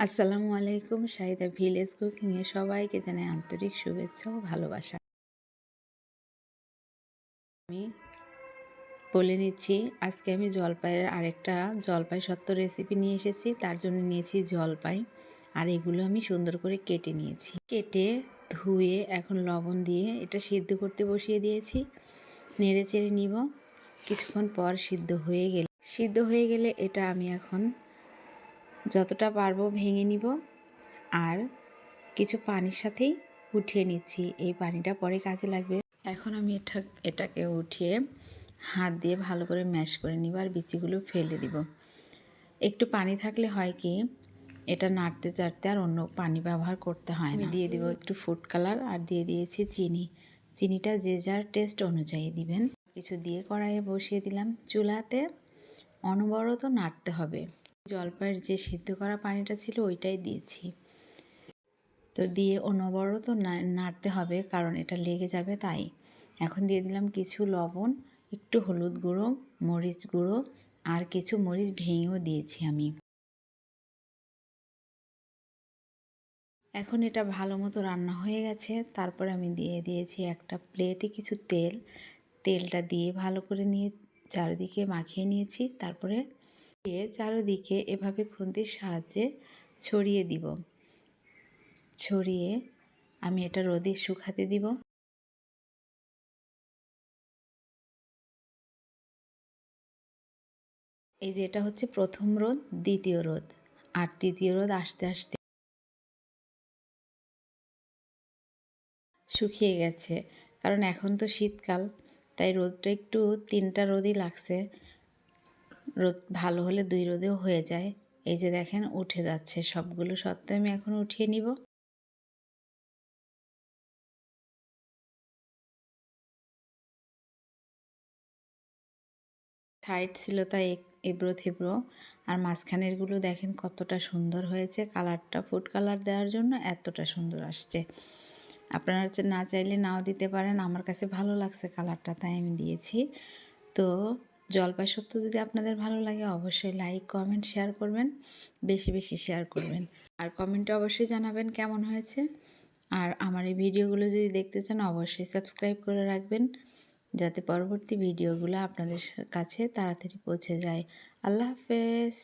আসসালামু আলাইকুম, শাহিদা ভিলেজ কুকিংয়ে সবাইকে জানাই আন্তরিক শুভেচ্ছা ও ভালোবাসা। আমি বলে নিচ্ছি, আজকে আমি জলপাইয়ের আরেকটা জলপাই সত্য রেসিপি নিয়ে এসেছি। তার জন্য নিয়েছি জলপাই আর এগুলো আমি সুন্দর করে কেটে নিয়েছি। কেটে ধুয়ে এখন লবণ দিয়ে এটা সিদ্ধ করতে বসিয়ে দিয়েছি। নেড়ে চেড়ে নিব। কিছুক্ষণ পর সিদ্ধ হয়ে গেলে। সিদ্ধ হয়ে গেলে এটা আমি এখন যতটা পারব ভেঙে নিব। আর কিছু পানির সাথেই উঠিয়ে নিচ্ছি। এই পানিটা পরে কাজে লাগবে। এখন আমি এটা এটাকে উঠিয়ে হাত দিয়ে ভালো করে ম্যাশ করে নিব আর বিচিগুলো ফেলে দিব। একটু পানি থাকলে হয় কি এটা নাড়তে চাড়তে আর অন্য পানি ব্যবহার করতে হয় না। দিয়ে দিব একটু ফুড কালার আর দিয়ে দিয়েছি চিনি। চিনিটা যে যার টেস্ট অনুযায়ী দিবেন। কিছু দিয়ে কড়াইয়ে বসিয়ে দিলাম। চুলাতে অনবরত নাড়তে হবে। জলপাইয়ের যে সিদ্ধ করা পানিটা ছিল, ওইটাই দিয়েছি। তো দিয়ে অনবরত নাড়তে হবে, কারণ এটা লেগে যাবে তাই। এখন দিয়ে দিলাম কিছু লবণ, একটু হলুদ গুঁড়ো, মরিচ গুঁড়ো, আর কিছু মরিচ ভেঙেও দিয়েছি আমি। এখন এটা ভালো মতো রান্না হয়ে গেছে। তারপর আমি দিয়ে দিয়েছি একটা প্লেটে কিছু তেল। তেলটা দিয়ে ভালো করে নিয়ে চারিদিকে মাখিয়ে নিয়েছি। তারপরে দিয়ে চারোদিকে এভাবে খুন্তির সাহায্যে ছড়িয়ে দিব। ছড়িয়ে আমি এটা রোদে শুকাতে দিব। এই যে এটা হচ্ছে প্রথম রোদ, দ্বিতীয় রোদ। আর তৃতীয় রোদ আসতে আসতে শুকিয়ে গেছে। কারণ এখন তো শীতকাল, তাই রোদটা একটু তিনটা রোদই লাগছে। রোদ ভালো হলে দুই রোদেও হয়ে যায়। এই যে দেখেন, উঠে যাচ্ছে সবগুলো সত্ত্বে। আমি এখন উঠিয়ে নিব। সাইড ছিল তাই এবড়ো থেবড়ো। আর মাঝখানেরগুলো দেখেন কতটা সুন্দর হয়েছে। কালারটা, ফুড কালার দেওয়ার জন্য এতটা সুন্দর আসছে। আপনারা হচ্ছে না চাইলে নাও দিতে পারেন। আমার কাছে ভালো লাগছে কালারটা, তাই আমি দিয়েছি। তো জলপাই সত্য যদি আপনাদের ভালো লাগে, অবশ্যই লাইক কমেন্ট শেয়ার করবেন। বেশি বেশি শেয়ার করবেন। আর কমেন্টে অবশ্যই জানাবেন কেমন হয়েছে। আর আমার এই ভিডিওগুলো যদি দেখতে চান, অবশ্যই সাবস্ক্রাইব করে রাখবেন, যাতে পরবর্তী ভিডিওগুলো আপনাদের কাছে তাড়াতাড়ি পৌঁছে যায়। আল্লাহ হাফেজ।